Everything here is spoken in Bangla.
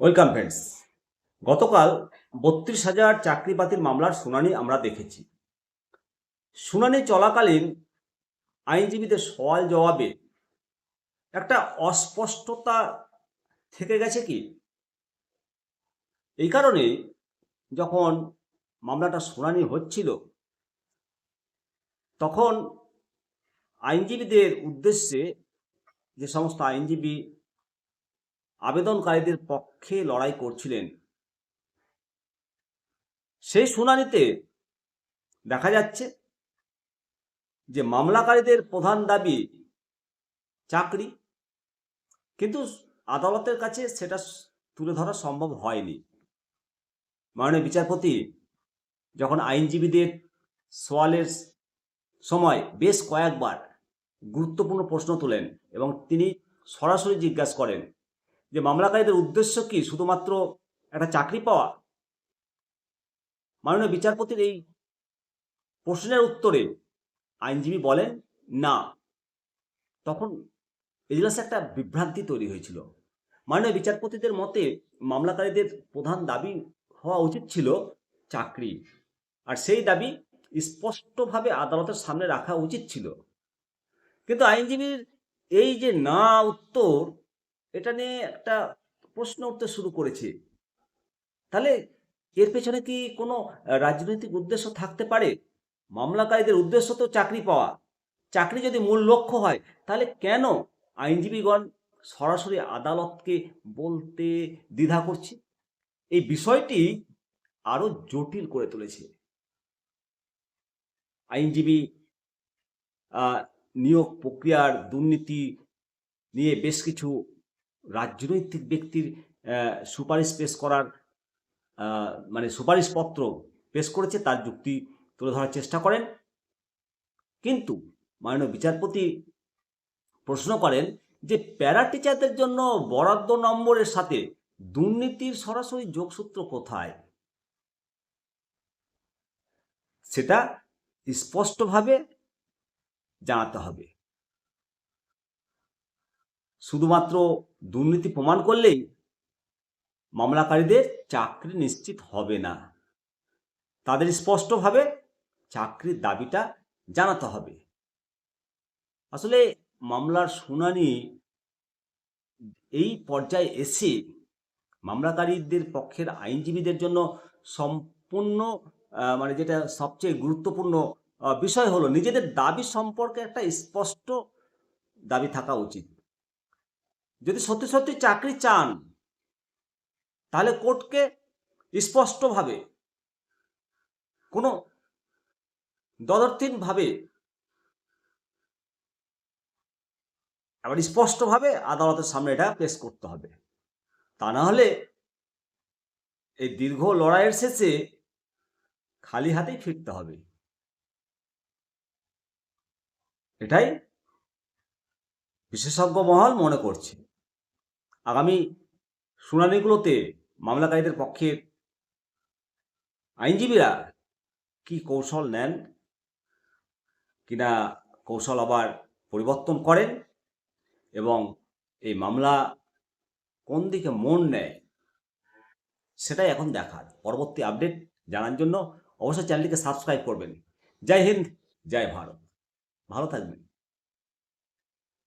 ওয়েলকাম ফ্রেন্ডস গতকাল বত্রিশ হাজার চাকরি বাতিল মামলার শুনানি আমরা দেখেছি। শুনানি চলাকালীন আইনজীবীদের সওয়াল জবাবে একটা অস্পষ্টতা থেকে গেছে কি? এই কারণে যখন মামলাটা শুনানি হচ্ছিল, তখন আইনজীবীদের উদ্দেশ্যে যে সমস্ত আইনজীবী আবেদনকারীদের পক্ষে লড়াই করছিলেন। সেই শুনানিতে দেখা যাচ্ছে যে মামলাকারীদের প্রধান দাবি চাকরি, কিন্তু আদালতের কাছে সেটা তুলে ধরা সম্ভব হয়নি। মাননীয় বিচারপতি যখন আইনজীবীদের সোয়ালের সময় বেশ কয়েকবার গুরুত্বপূর্ণ প্রশ্ন তোলেন এবং তিনি সরাসরি জিজ্ঞাসা করেন যে মামলাকারীদের উদ্দেশ্য কি? শুধুমাত্র একটা চাকরি পাওয়া? মাননীয় বিচারপতির এই প্রশ্নের উত্তরে আইনজীবী বলেন, না। তখন এজলাসে একটা বিভ্রান্তি তৈরি হয়েছিল। মাননীয় বিচারপতিদের মতে মামলাকারীদের প্রধান দাবি হওয়া উচিত ছিল চাকরি। আর সেই দাবি স্পষ্টভাবে আদালতের সামনে রাখা উচিত ছিল। কিন্তু আইনজীবীর এই যে না উত্তর এটা নিয়ে একটা প্রশ্ন উঠতে শুরু করেছে। তাহলে এর পেছনে কি কোনো রাজনৈতিক উদ্দেশ্য থাকতে পারে? মামলাকারীদের উদ্দেশ্য তো চাকরি পাওয়া। চাকরি যদি মূল লক্ষ্য হয়, তাহলে কেন আইনজীবীগণ সরাসরি আদালতকে বলতে দ্বিধা করছে? এই বিষয়টি আরও জটিল করে তুলেছে। আইনজীবী নিয়োগ প্রক্রিয়ার দুর্নীতি নিয়ে বেশ কিছু রাজনৈতিক ব্যক্তির সুপারিশ পেশ করার মানে সুপারিশপত্র পেশ করেছে তার যুক্তি তুলে ধরার চেষ্টা করেন। কিন্তু মাননীয় বিচারপতি প্রশ্ন করেন যে প্যারা টিচারদের জন্য বরাদ্দ নম্বরের সাথে দুর্নীতির সরাসরি যোগসূত্র কোথায়? সেটা স্পষ্টভাবে জানাতে হবে। শুধুমাত্র দুর্নীতি প্রমাণ করলেই মামলাকারীদের চাকরি নিশ্চিত হবে না। তাদের স্পষ্টভাবে চাকরির দাবিটা জানাতে হবে। আসলে মামলার শুনানি এই পর্যায়ে এসে মামলাকারীদের পক্ষের আইনজীবীদের জন্য সম্পূর্ণ মানে যেটা সবচেয়ে গুরুত্বপূর্ণ বিষয় হলো নিজেদের দাবি সম্পর্কে একটা স্পষ্ট দাবি থাকা উচিত। যদি সত্যি সত্যি চাকরি চান, তাহলে কোর্টকে স্পষ্টভাবে, কোনো দদর্থীনভাবে আবার স্পষ্টভাবে আদালতের সামনে এটা পেশ করতে হবে। তা না হলে এই দীর্ঘ লড়াইয়ের শেষে খালি হাতেই ফিরতে হবে। এটাই বিশেষজ্ঞ মহল মনে করছে। আগামী শুনানিগুলোতে মামলাকারীদের পক্ষে আইনজীবীরা কি কৌশল নেন, কিনা কৌশল আবার পরিবর্তন করেন এবং এই মামলা কোন দিকে মন নেয় সেটাই এখন দেখার। পরবর্তী আপডেট জানার জন্য অবশ্যই চ্যানেলটিকে সাবস্ক্রাইব করবেন। জয় হিন্দ, জয় ভারত। ভালো থাকবেন।